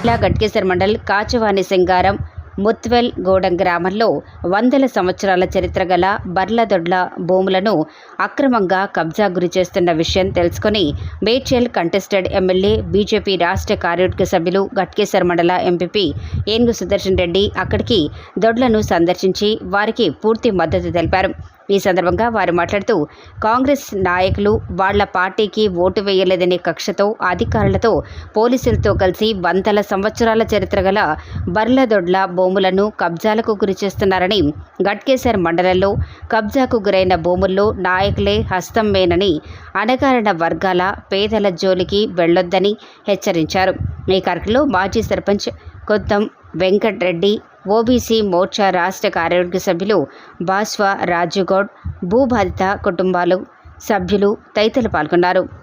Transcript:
జిల్లా గట్కేసర్ మండల్ కాచవాని సింగారం ముత్వెల్ గూడెం గ్రామంలో వందల సంవత్సరాల చరిత్ర గల బర్లదొడ్ల భూములను అక్రమంగా కబ్జా గురి చేస్తున్న విషయం తెలుసుకుని మేడ్చల్ కంటెస్టెడ్ ఎమ్మెల్యే బీజేపీ రాష్ట్ర కార్యవర్గ సభ్యులు గట్కేసర్ మండల ఎంపీపీ ఏనుగు సుదర్శన్ రెడ్డి అక్కడికి దొడ్లను సందర్శించి వారికి పూర్తి మద్దతు తెలిపారు. ఈ సందర్భంగా వారు మాట్లాడుతూ కాంగ్రెస్ నాయకులు వాళ్ళ పార్టీకి ఓటు వేయలేదనే కక్షతో అధికారులతో పోలీసులతో కలిసి వందల సంవత్సరాల చరిత్ర గల బర్లదొడ్ల భూములను కబ్జాలకు గురి చేస్తున్నారని గట్కేసర్ మండలంలో కబ్జాకు గురైన భూముల్లో నాయకులే హస్తంమేనని అణగారిన వర్గాల పేదల జోలికి వెళ్ళొద్దని హెచ్చరించారు. ఈ కార్యక్రమంలో మాజీ సర్పంచ్ కొత్తం వెంకట్రెడ్డి ఓబీసీ మోర్చా రాష్ట్ర కార్యవర్గ సభ్యులు బాస్వా రాజుగౌడ్ భూబాధిత కుటుంబాలు సభ్యులు తదితరులు పాల్గొన్నారు.